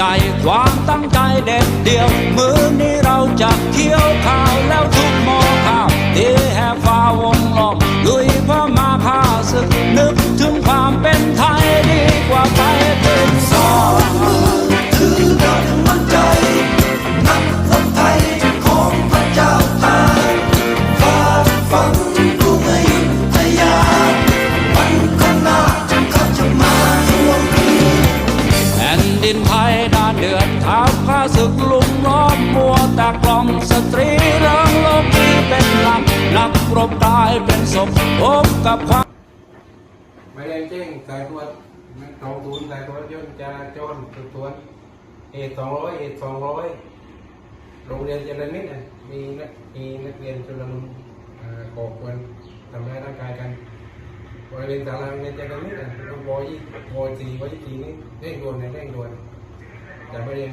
ใหญ่ความตั้งใจเด็ดเดียวมือนี้เราจะเที่ยวข่าวแล้วทุกโม้อข้าวที่แห่ฟ้าวง ต่กล่อมสตรีเริงโลกีเป็นหลักนักรบตายเป็นศพพบกับความไม่ได้แจ้งสายตรวจกองทุนสายตรวจยนต์จราจรสืบสวนเอสองร้อยเอสองร้อยโรงเรียนเจริญมิตรมีนักมีนักเรียนชุลมุนก่อกวนทำร้ายร่างกายกันบริเวณศาลางเรียนเจริญมิตรน่ะโรงบอยี่บอยสี่บอยสี่นี่เร่งด่วนนะเร่งด่วนแต่ประเด็น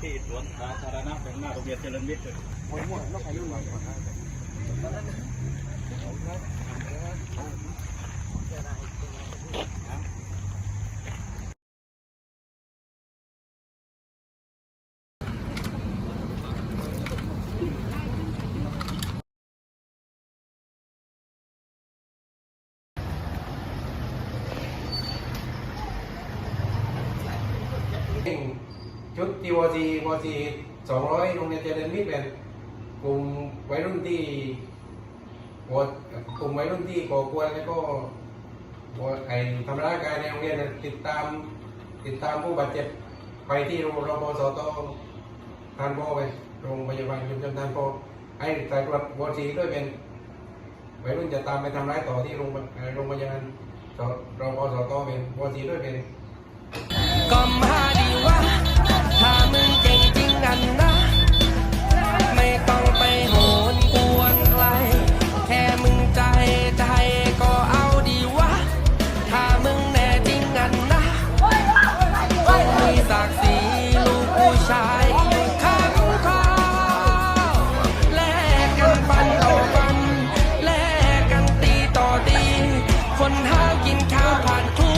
ที่สวนสาธารณะเป็นหน้าโรงเรียนเจริญมิตรเร่ง ชุดจีวอจีวอจีสองร้อยโรงเรียนเจริญมิตรเป็นกลุ่มวัยรุ่นที่ก่อกลุ่มวัยรุ่นที่ก่อกวนแล้วก็ไอ้ทำร้ายกายในโรงเรียนติดตามติดตามผู้บาดเจ็บไปที่โรงรพสตทานโบไปโรงพยาบาลชุมชนทานโบให้สายตรวจวอซีด้วยเป็นวัยรุ่นจะตามไปทำร้ายต่อที่โรงโรงพยาบาลรพสตเป็นวอซีด้วยเป็น ก็มาดีวะ ถ้ามึงเก่งจริงกันนะ ไม่ต้องไปโหนกวนใคร แค่มึงใจใจก็เอาดีวะ ถ้ามึงแน่จริงกันนะต้องมีศักสีลูกผู้ชายอยู่ข้างคแลกกันฟันต่อฟัน แลกกันตีต่อตี คนหากินข้าวผ่านทุ